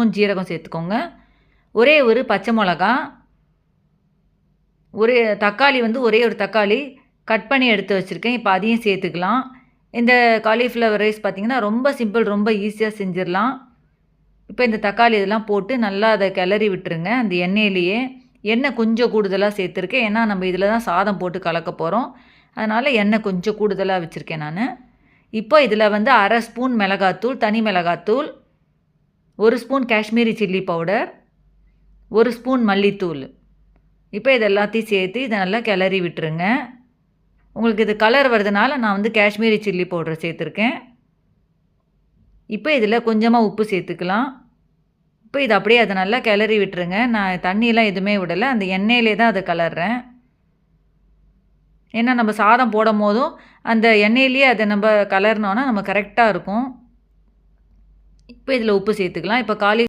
Spoon ஜீரகம் சேர்த்துக்கோங்க. ஒரே ஒரு பச்சை மிளகா ஒரு தக்காளி வந்து ஒரே ஒரு தக்காளி கட் பண்ணி எடுத்து வச்சுருக்கேன். இப்போ அதையும் சேர்த்துக்கலாம். இந்த காலிஃப்ளவர் ரைஸ் பார்த்திங்கன்னா ரொம்ப சிம்பிள் ரொம்ப ஈஸியாக செஞ்சிடலாம். இப்போ இந்த தக்காளி இதெல்லாம் போட்டு நல்லா அதை கிளறி விட்டுருங்க அந்த எண்ணெயிலேயே. எண்ணெய் கொஞ்சம் கூடுதலாக சேர்த்துருக்கேன். ஏன்னா நம்ம இதில் தான் சாதம் போட்டு கலக்க போகிறோம் அதனால் எண்ணெய் கொஞ்சம் கூடுதலாக வச்சுருக்கேன் நான். இப்போ இதில் வந்து அரை ஸ்பூன் மிளகாத்தூள் தனி மிளகாத்தூள் ஒரு ஸ்பூன் காஷ்மீரி சில்லி பவுடர் ஒரு ஸ்பூன் மல்லித்தூள். இப்போ இது எல்லாத்தையும் சேர்த்து இதை நல்லா கிளறி விட்டுருங்க. உங்களுக்கு இது கலர் வருதுனால நான் வந்து காஷ்மீரி சில்லி பவுடர் சேர்த்துருக்கேன். இப்போ இதில் கொஞ்சமாக உப்பு சேர்த்துக்கலாம். இப்போ இது அப்படியே அதை நல்லா கிளறி விட்டுருங்க. நான் தண்ணியெலாம் எதுவுமே விடலை. அந்த எண்ணெயிலே தான் அதை கலர்றேன். ஏன்னா நம்ம சாதம் போடும் போதும் அந்த எண்ணெயிலேயே அதை நம்ம கலர்னோன்னா நம்ம கரெக்டாக இருக்கும். இப்போ இதில் உப்பு சேர்த்துக்கலாம். இப்போ காலி